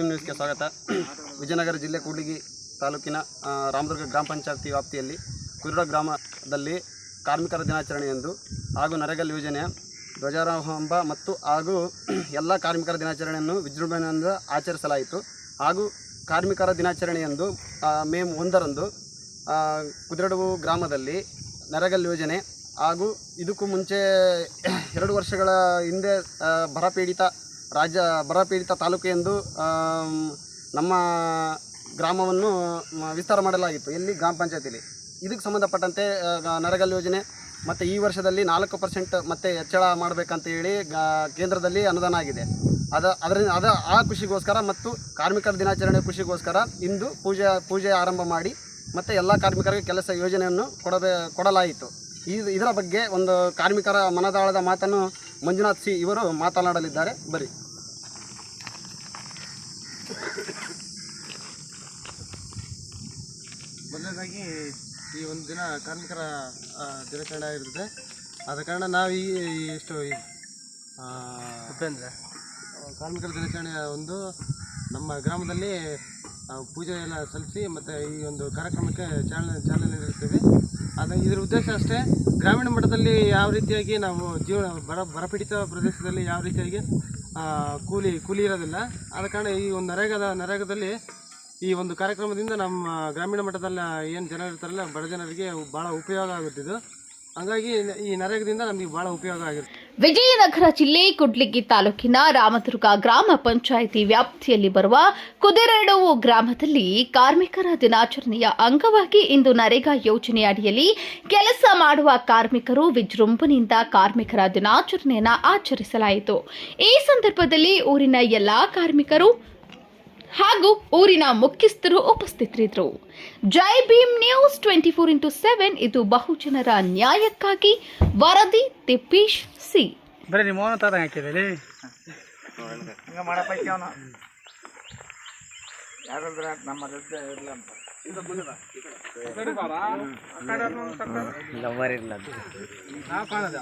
ನ್ಯೂಸ್ಗೆ ಸ್ವಾಗತ. ವಿಜಯನಗರ ಜಿಲ್ಲೆ ಕೂಡ್ಲಿಗಿ ತಾಲೂಕಿನ ರಾಮದುರ್ಗ ಗ್ರಾಮ ಪಂಚಾಯತಿ ವ್ಯಾಪ್ತಿಯಲ್ಲಿ ಕುರುಡ ಗ್ರಾಮದಲ್ಲಿ ಕಾರ್ಮಿಕರ ದಿನಾಚರಣೆಯಂದು ಹಾಗೂ ನರೇಗಲ್ ಯೋಜನೆ ಧ್ವಜಾರೋಹಂಬ ಮತ್ತು ಹಾಗೂ ಎಲ್ಲ ಕಾರ್ಮಿಕರ ದಿನಾಚರಣೆಯನ್ನು ವಿಜೃಂಭಣೆಯಿಂದ ಆಚರಿಸಲಾಯಿತು. ಹಾಗೂ ಕಾರ್ಮಿಕರ ದಿನಾಚರಣೆಯಂದು ಮೇ ಒಂದರಂದು ಕುದುರೆಡವು ಗ್ರಾಮದಲ್ಲಿ ನರಗಲ್ ಯೋಜನೆ ಹಾಗೂ ಇದಕ್ಕೂ ಮುಂಚೆ ಎರಡು ವರ್ಷಗಳ ಹಿಂದೆ ಬರಪೀಡಿತ ರಾಜ್ಯ ಬರಪೀಡಿತ ತಾಲೂಕು ಎಂದು ನಮ್ಮ ಗ್ರಾಮವನ್ನು ವಿಸ್ತಾರ ಮಾಡಲಾಗಿತ್ತು. ಎಲ್ಲಿ? ಗ್ರಾಮ ಪಂಚಾಯತಿಲಿ. ಇದಕ್ಕೆ ಸಂಬಂಧಪಟ್ಟಂತೆ ನರಗಲ್ ಯೋಜನೆ ಮತ್ತು ಈ ವರ್ಷದಲ್ಲಿ ನಾಲ್ಕು ಪರ್ಸೆಂಟ್ ಮತ್ತೆ ಹೆಚ್ಚಳ ಮಾಡಬೇಕಂತ ಹೇಳಿ ಕೇಂದ್ರದಲ್ಲಿ ಅನುದಾನ ಆಗಿದೆ. ಅದ, ಅದರಿಂದ, ಅದ, ಆ ಖುಷಿಗೋಸ್ಕರ ಮತ್ತು ಕಾರ್ಮಿಕರ ದಿನಾಚರಣೆ ಖುಷಿಗೋಸ್ಕರ ಇಂದು ಪೂಜೆ ಪೂಜೆ ಆರಂಭ ಮಾಡಿ ಮತ್ತು ಎಲ್ಲ ಕಾರ್ಮಿಕರಿಗೆ ಕೆಲಸ ಯೋಜನೆಯನ್ನು ಕೊಡಬೇ, ಕೊಡಲಾಯಿತು. ಈ, ಇದರ ಬಗ್ಗೆ ಒಂದು ಕಾರ್ಮಿಕರ ಮನದಾಳದ ಮಾತನ್ನು ಮಂಜುನಾಥ್ ಸಿ ಇವರು ಮಾತನಾಡಲಿದ್ದಾರೆ. ಬರೀ ಮೊದಲನೇದಾಗಿ ಈ ಒಂದು ದಿನ ಕಾರ್ಮಿಕರ ದಿನಾಚರಣೆ ಆಗಿರುತ್ತೆ. ಆದ ಕಾರಣ ನಾವು ಈ ಇಷ್ಟು ಆ, ಕಾರ್ಮಿಕರ ದಿನಾಚರಣೆಯ ಒಂದು ನಮ್ಮ ಗ್ರಾಮದಲ್ಲಿ ಪೂಜೆ ಎಲ್ಲ ಸಲ್ಲಿಸಿ ಮತ್ತು ಈ ಒಂದು ಕಾರ್ಯಕ್ರಮಕ್ಕೆ ಚಾಲನೆ ಚಾಲನೆ ನೀಡುತ್ತೇವೆ. ಅದು ಇದರ ಉದ್ದೇಶ ಅಷ್ಟೇ ಗ್ರಾಮೀಣ ಮಟ್ಟದಲ್ಲಿ ಯಾವ ರೀತಿಯಾಗಿ ನಾವು ಜೀವನ ಬರ ಬರಪೀಡಿತ ಪ್ರದೇಶದಲ್ಲಿ ಯಾವ ರೀತಿಯಾಗಿ ಕೂಲಿ ಕೂಲಿ ಇರೋದಿಲ್ಲ. ಆದ ಕಾರಣ ಈ ಒಂದು ನರೇಗದ ನರೇಗಾದಲ್ಲಿ ಈ ಒಂದು ಕಾರ್ಯಕ್ರಮದಿಂದ ನಮ್ಮ ಗ್ರಾಮೀಣ ಮಟ್ಟದಲ್ಲಿ ಏನು ಜನ ಇರ್ತಾರಲ್ಲ ಬಡ ಜನರಿಗೆ ಭಾಳ ಉಪಯೋಗ ಆಗುತ್ತಿದ್ದು. ಹಂಗಾಗಿ ಈ ನರೇಗದಿಂದ ನಮಗೆ ಭಾಳ ಉಪಯೋಗ ಆಗಿರುತ್ತೆ. ವಿಜಯನಗರ ಜಿಲ್ಲೆ ಕುಡ್ಲಿಗಿ ತಾಲೂಕಿನ ರಾಮದುರ್ಗ ಗ್ರಾಮ ಪಂಚಾಯಿತಿ ವ್ಯಾಪ್ತಿಯಲ್ಲಿ ಬರುವ ಕುದಿರೆಡವು ಗ್ರಾಮದಲ್ಲಿ ಕಾರ್ಮಿಕರ ದಿನಾಚರಣೆಯ ಅಂಗವಾಗಿ ಇಂದು ನರೇಗಾ ಯೋಜನೆಯ ಅಡಿಯಲ್ಲಿ ಕೆಲಸ ಮಾಡುವ ಕಾರ್ಮಿಕರು ವಿಜೃಂಭಣೆಯಿಂದ ಕಾರ್ಮಿಕರ ದಿನಾಚರಣೆಯನ್ನು ಆಚರಿಸಲಾಯಿತು. ಈ ಸಂದರ್ಭದಲ್ಲಿ ಊರಿನ ಎಲ್ಲಾ ಕಾರ್ಮಿಕರು ಹಾಗೂ ಊರಿನ ಮುಖ್ಯಸ್ಥರು ಉಪಸ್ಥಿತರಿದ್ರು Jai Bhim news twenty four into seven ಇದು ಬಹುಜನರ ನ್ಯಾಯಕ್ಕಾಗಿ ವರದಿ ತಿಪ್ಪೀಶ್ ಸಿ. ಬರೀ ನಿಮ್ಮ ಮೌನ ತಾತ ಹಾಕಿದೆ ಹಿಂಗ ಮಾಡಪ್ಪ ಅವನು. ಯಾರಾದ್ರ ನಮ್ಮ ಇರಲ್ಲ ಅಂತ. ನಾವು ಕಾಣದ